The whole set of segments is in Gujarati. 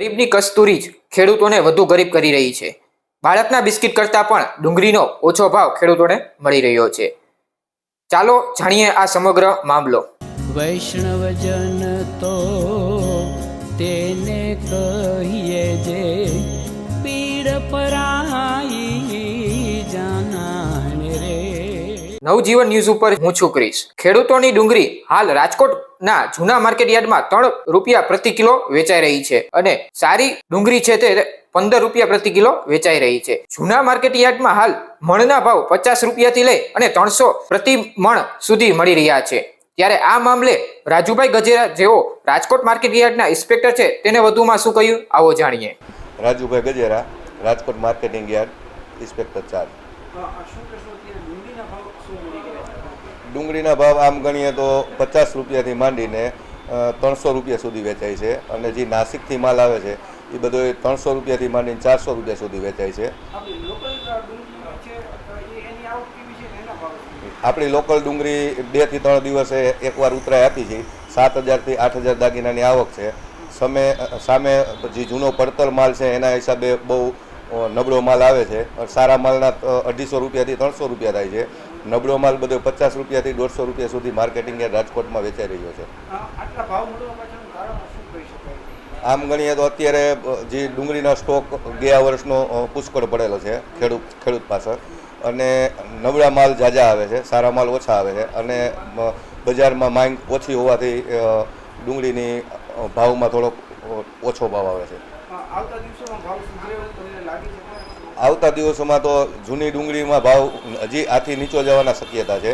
ગરીબની કસ્તુરી જ ખેડૂતોને વધુ ગરીબ કરી રહી છે. ભારતના બિસ્કિટ કરતાં પણ ડુંગળીનો ઓછો ભાવ ખેડૂતોને મળી રહ્યો છે. ચાલો જાણીએ આ સમગ્ર મામલો. વૈષ્ણવજન તો તેને કહીએ જે પીડ પરાઈ નવજીવન ન્યૂઝ ઉપર હું છું ક્રિશ. ખેડૂતોની ડુંગળી હાલ રાજકોટના જૂના માર્કેટ યાર્ડમાં ત્રણ રૂપિયા પ્રતિ કિલો વેચાઈ રહી છે અને સારી ડુંગળી છે તે પંદર રૂપિયા પ્રતિ કિલો વેચાઈ રહી છે. જૂના માર્કેટ યાર્ડમાં હાલ મણના ભાવ પચાસ રૂપિયાથી લઈ અને ત્રણસો પ્રતિ મણ સુધી મળી રહ્યા છે. ત્યારે આ મામલે રાજુભાઈ ગજેરા જેઓ રાજકોટ માર્કેટ યાર્ડના ઇન્સ્પેક્ટર છે તેને વધુમાં શું કહ્યું? આવો જાણીએ. Rajubhai Gajera, Rajkot marketing yard inspector ચાર. ડુંગળીના ભાવ આમ ગણીએ તો પચાસ રૂપિયાથી માંડીને ત્રણસો રૂપિયા સુધી વેચાય છે અને જે નાસિકથી માલ આવે છે, એ બધો ત્રણસો રૂપિયાથી માંડીને ચારસો રૂપિયા સુધી વેચાય છે. આપણી લોકલ ડુંગળી બેથી ત્રણ દિવસે એકવાર ઉતરાય આપી છે. સાત હજારથી આઠ હજાર દાગીનાની આવક છે. સામે સામે જે જૂનો પડતર માલ છે, એના હિસાબે બહુ નબળો માલ આવે છે. સારા માલના અઢીસો રૂપિયાથી ત્રણસો રૂપિયા થાય છે. નબળો માલ બધો પચાસ રૂપિયાથી દોઢસો રૂપિયા સુધી માર્કેટિંગ રાજકોટમાં વેચાઈ રહ્યો છે. આમ ગણીએ તો અત્યારે જે ડુંગળીનો સ્ટોક ગયા વર્ષનો પુષ્કળ પડેલો છે ખેડૂત ખેડૂત પાસે અને નબળા માલ જાજા આવે છે સારા માલ ઓછા આવે છે. અને બજારમાં માંગ ઓછી હોવાથી ડુંગળીની ભાવમાં થોડોક ઓછો ભાવ આવે છે. આવતા દિવસોમાં ભાવ સુધરે એવું તમને લાગે છે ખરા? આવતા દિવસોમાં તો જૂની ડુંગળીમાં ભાવ હજી આથી નીચો જવાના શક્યતા છે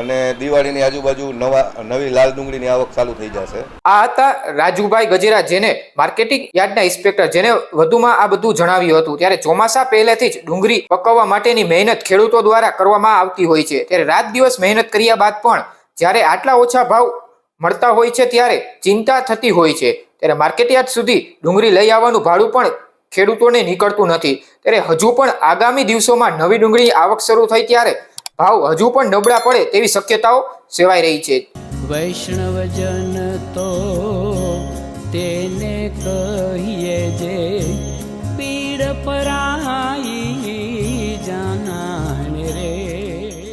અને દિવાળીની આજુબાજુ નવા નવી લાલ ડુંગળીની આવક ચાલુ થઈ જશે. આ હતા રાજુભાઈ ગજેરા જેને માર્કેટિંગ યાર્ડના ઇન્સ્પેક્ટર જેને વધુમાં આ બધું જણાવ્યું હતું. ત્યારે ચોમાસા પહેલેથી જ ડુંગળી પકવવા માટેની મહેનત ખેડૂતો દ્વારા કરવામાં આવતી હોય છે. ત્યારે રાત દિવસ મહેનત કર્યા બાદ પણ જ્યારે આટલા ઓછા ભાવ મળતા હોય છે ત્યારે ચિંતા થતી હોય છે. ત્યારે માર્કેટયાર્ડ સુધી ડુંગળી લઈ આવવાનું ભાડું પણ ખેડૂતોને નીકળતું નથી. ત્યારે હજુ પણ આગામી દિવસોમાં નવી ડુંગળી આવક શરૂ થઈ ત્યારે ભાવ હજુ પણ નબળા પડે તેવી શક્યતાઓ સેવાઈ રહી છે. વૈષ્ણવજન તો તેને કહીએ જે પીડ પરાઈ